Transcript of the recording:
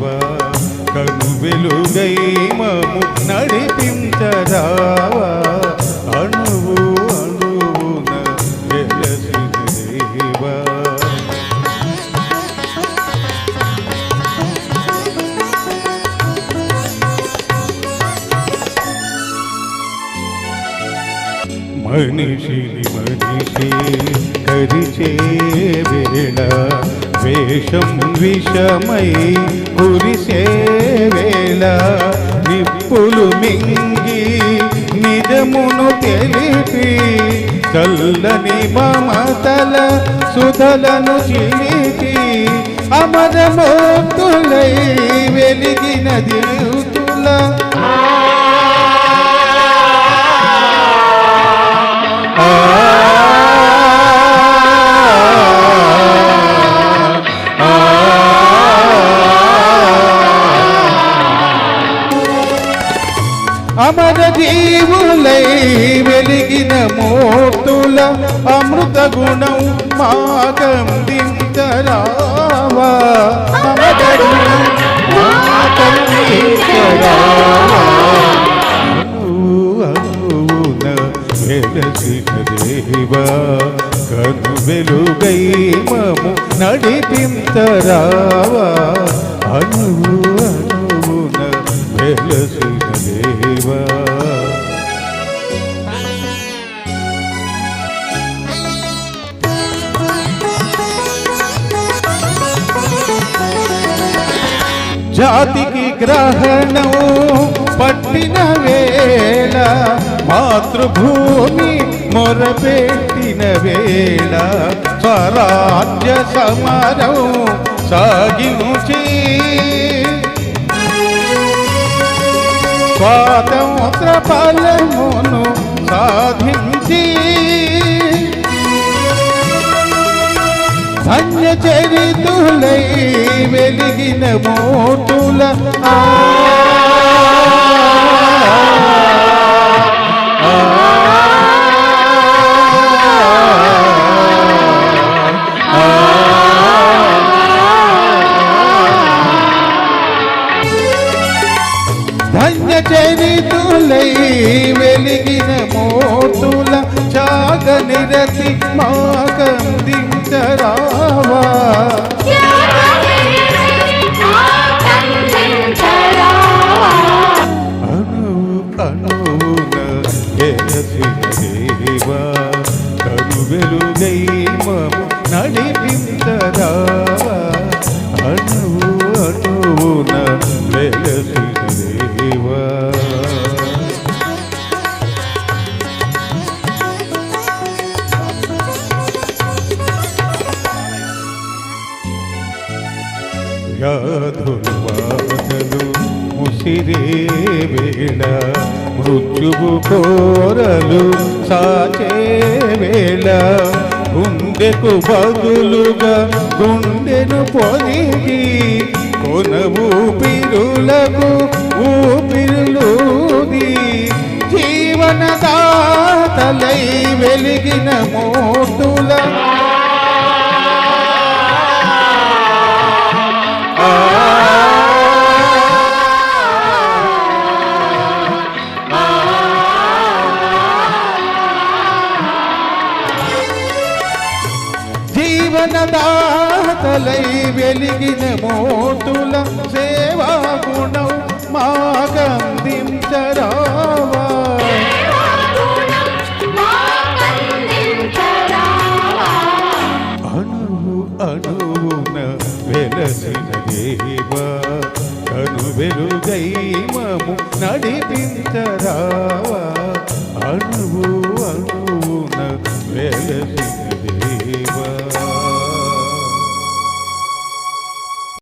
దేవా కను వెలుగై మము నడిపించరావా? అణువు అణువున వెలసిన దేవా మనిషిని మనిషి కరిచే వేళ వేషం విషమై కురిసేవేళ నిప్పులు మింగి నిజమును తెలిపి చల్లని మమతల సుధలను చిలికి అమరమోక్తులై వెలిగిన దిరుతుల అమర జీవులై వెలిగిన మూర్తుల అమృత గుణం మాకందించరావా అమృత గుణం మాకందించరావా అనువున వెలసిన దేవా కను వెలుగై మము నడిపింతరావా అనువు అనువున వెలసిన దేవా జాతికి గ్రహణం పట్టిన వేళ మాతృభూమి మొరపెట్టిన వేళ స్వరాజ్య సమరం సాగించి స్వాతంత్ర ఫలమును సాధించి ధన్య చరితులై వెలిగిన మోటుల ఆ చాగ మాకందించరావా. అణువు అణువున ఎలసిన దేవా కను వెలుగై నడిపించరావా. అణువు అణువున వెలసిన దేవా. వ్యాధులు ముసిరే వేళ మృత్యువు కోరలు సాచే వేళ. గుండెకు బదులుగా గుండెను పొదిగి కొన ఊపిరులకు ఊపిరులూది జీవనదాతలై వెలిగిన మోటుల జీవనదాతలై వెలిగిన మోటుల సేవా గుణం మాకందించరావా. అణువు అణువున వెలసిన దేవ కను వెలుగై మము నడిపించరావా. అణువు అణువున వెలసిన